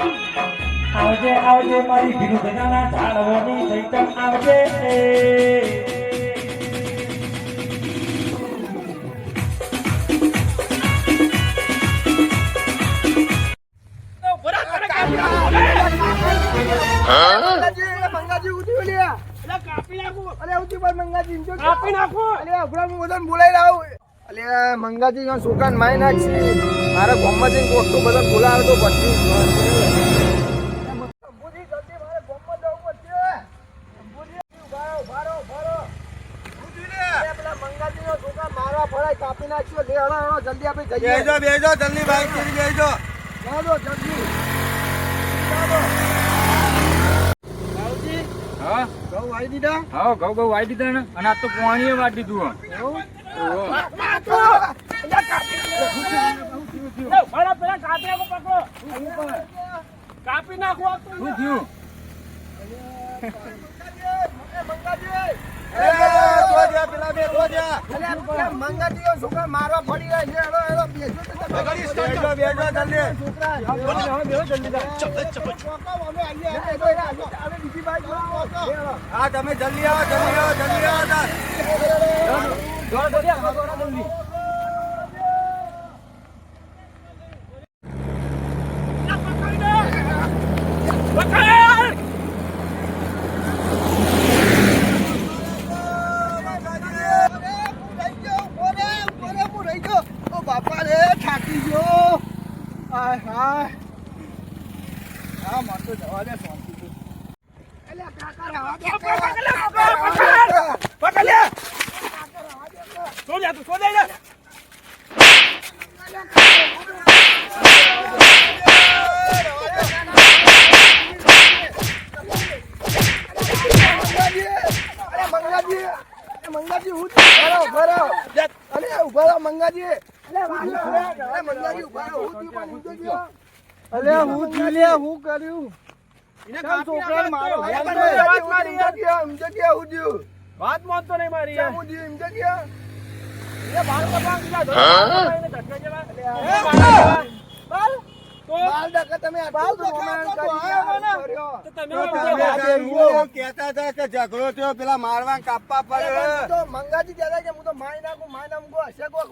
આવજે આવજે મારી વિરુદ્ધના ઝાડવાની ચૈતન આવજે કાપી નાખો અલે ઉઠી પર મંગાજી તો જો. અલે અભરા હું બોલાઈ લાવું. અલે મંગાજી જો સુકાન મારી નાખશે. મારા ગામમાં જઈને કોકનું બધાને બોલાવે તો પછી. બેજો બેજો જલ્દી બાઈક બેજો જલ્દી. હા? ઘઉં વાઈ દીધા? હા ઘઉં ઘઉં વાઈ દીધા ને. અને આ તો પાણીએ વાટી દીધું ઓહો. કાપી નાખો. શું થયું મારવા પડી રહ્યા છે તમે. જલ્દી આવો જલ્દી આવો જલ્દી આવો. બાપા રે થાકી ગયો હાય હાય હા માર તો જવા દે શાંતિથી. અલ્યા કાકા રવા દે. કાકા રવા દે. મંગાજી, અરે મંગાજી, અરે મંગાજી હું ભરો ભરો અરે ઊભા રહો મંગાજી. અરે મંગાજી ઊભા રહો હું થયું પણ ઊંધો ગયો. અલે હું થયું હું કર્યું? કેમ છોકરાને મારો અરે અરે પણ મંગાજી, વાત મારી ઊંધો ગયો, હું વાત માનતો નહીં મારી હું ગયો? મંગાજી કે હું તો માય નાખું, મારી નાખું, કોઈ હશે કોક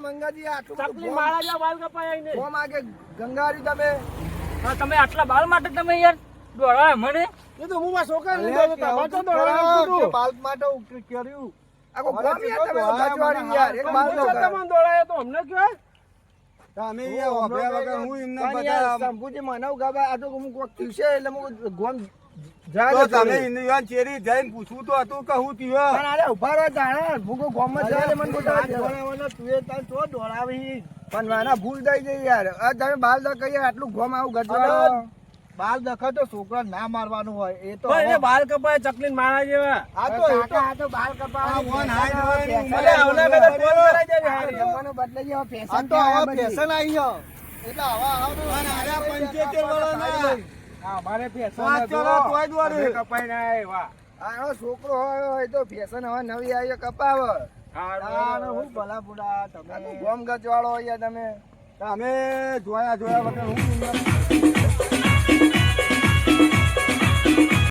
મંગાજી આટલું માળા કપાય આઈને. ગોમ આગે ગંગારી તમે તમે આટલા બાલ માટે તમે યાર દોડાવે મને એ તો હું મારા હતો, તો. કે બાલ માટે કર્યું આખો હવે ગોમ યાર કીધું તમે દોડાવે યાર એક બાલ હું તો તો તમને દોડાયો તો અમને કયો? તમે અહીંયા વગર હું એમને પણ યાર, બધા ગાબા આ તો હું કોક થયું એટલે હું ગોમ તો તમે થોડી. ચેરી જઈને પૂછવું તો હતું કે હું થયું પણ અરે ઊભા રહો જાણે કોઈ ગોમમાં જાય મને બોલાવે છે. દોડાવવાના એ તાર દોડાવી. પણ ભૂલ થઈ ગઈ યાર તમે બાલ દા કહીએ આટલું ગોમ આવું ગજવાડો બાલ દખા તો છોકરા ના મારવાનું હોય એ તો તો બાલ કપાય ચકલી મારા જેવા. આ તો એ તો આ તો બાલ કપાય ફોન આવના બધા ફોન આ ફેશન તો આવા ફેશન આવી ગયો. એટલે આવા આવા અને આરા ફેશન ચલો તોય ના આનો છોકરો હોય તો ફેશન હવે નવી આવી કપાવ. આનો હું ભલા બુડા તમે ગોમ ગજવાળો હોય તમે. તમે જોયા જોયા વગર હું